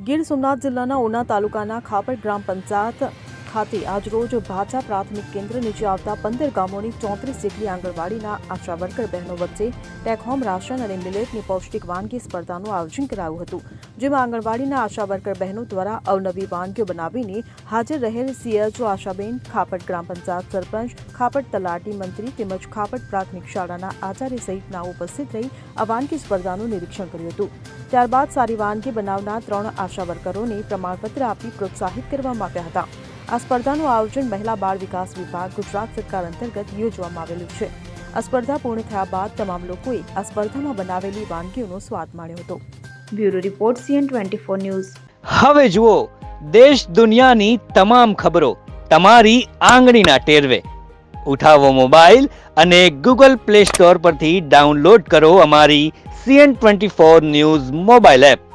ગીર સોમનાથ જિલ્લાના ઉના તાલુકાના ખાપર ગ્રામ પંચાયત ખાતે આજરોજ ભાચા પ્રાથમિક કેન્દ્ર નીચે આવતા પંદર ગામોની ચોત્રીસ જેટલી આંગણવાડીના આશા વર્કર બહેનો વચ્ચે ટેક હોમ રાશન અને મિલેટની પૌષ્ટિક વાનગી સ્પર્ધાનું આયોજન કરાયું હતું, જેમાં આંગણવાડીના આશા વર્કર બહેનો દ્વારા અવનવી વાનગીઓ બનાવીને હાજર રહેલ સીએચઓ આશાબેન, ખાપટ ગ્રામ પંચાયત સરપંચ, ખાપટ તલાટી મંત્રી તેમજ ખાપટ પ્રાથમિક શાળાના આચાર્ય સહિતના ઉપસ્થિત રહી આ વાનગી સ્પર્ધાનું નિરીક્ષણ કર્યું હતું. ત્યારબાદ સારી વાનગી બનાવનાર ત્રણ આશા વર્કરોને પ્રમાણપત્ર આપી પ્રોત્સાહિત કરવામાં આવ્યા હતા. આ સ્પર્ધાનું આયોજન મહિલા બાળ વિકાસ વિભાગ ગુજરાત સરકાર અંતર્ગત યોજવામાં આવેલું છે. આ સ્પર્ધા પૂર્ણ થયા બાદ તમામ લોકોએ આ સ્પર્ધામાં બનાવેલી વાનગીઓનો સ્વાદ માણ્યો હતો. Bureau report CN twenty four news. હવે જુઓ, દેશ દુનિયાની તમામ ખબરો તમારી આંગળીના ટેરવે. ઉઠાવો મોબાઈલ અને ગૂગલ પ્લે સ્ટોર પરથી ડાઉનલોડ કરો અમારી CN twenty four news mobile app.